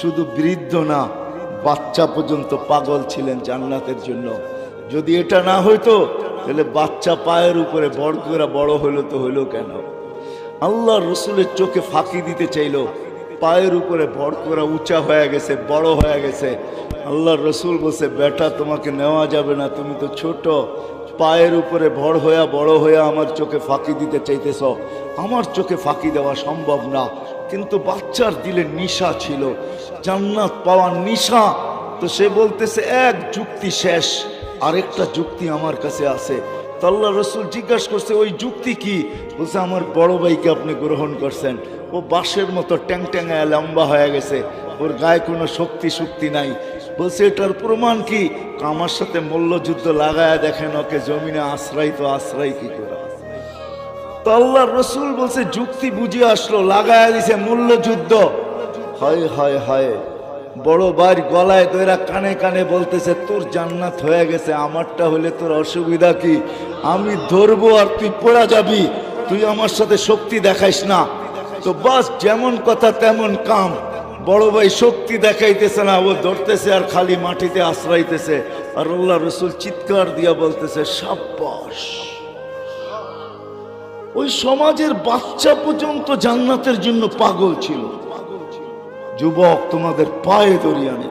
শুধু বৃদ্ধ না, বাচ্চা পর্যন্ত পাগল ছিলেন জান্নাতের জন্য। যদি এটা না হইতো, তাহলে বাচ্চা পায়ের উপরে বড় করে বড় হইল তো হইল কেন? আল্লাহ রসুলের চোখে ফাঁকি দিতে চাইলো, পায়ের উপরে বড় করে উঁচা হয়ে গেছে, বড় হয়ে গেছে। আল্লাহ রসুল বলছে, বেটা, তোমাকে নেওয়া যাবে না, তুমি তো ছোট। পায়ের উপরে ভর হইয়া, বড় হইয়া আমার চোখে ফাঁকি দিতে চাইতেছ। আমার চোখে ফাঁকি দেওয়া সম্ভব না। কিন্তু বাচ্চার দিলে নিশা ছিল। জান্নাত পাওয়ার নিশা। তো সে বলতেছে, এক যুক্তি শেষ, আরেকটা যুক্তি আমার কাছে আছে। তো আল্লাহ রসুল জিজ্ঞাসা করছে, ওই যুক্তি কি? বলছে, আমার বড় ভাইকে আপনি গ্রহণ করছেন। ও বাঁশের মতো ট্যাং ট্যাঙায় লম্বা হয়ে গেছে। ওর গায়ে কোনো শক্তি শক্তি নাই। বলছে, এটার প্রমাণ কি? আমার সাথে মল্লযুদ্ধ লাগায় দেখেন, ওকে জমিনে আশ্রয় তো আশ্রয় কি করে? তো রসুল বলছে, যুক্তি বুঝে আসলো, লাগায় দিছে মূল্যযুদ্ধ। হয় হয় হয়, বড় ভাইয়ের গলায় তোরা কানে কানে বলতেছে, তোর জান্নাত হয়ে গেছে, আমারটা হলে তোর অসুবিধা কি? আমি ধরবো আর তুই পড়া যাবি, তুই আমার সাথে শক্তি দেখাইস না। তো বাস, যেমন কথা তেমন কাম। বড় ভাই শক্তি দেখাইতেছে না, ও ধরতেছে আর খালি মাটিতে আশ্রাইতেছে আর আল্লাহ রসুল চিৎকার দিয়া বলতেছে সাব্বাস ওই সমাজের বাচ্চা পর্যন্ত জান্নাতের জন্য পাগল ছিল। যুবক তোমাদের পায়ে দরিয়ানে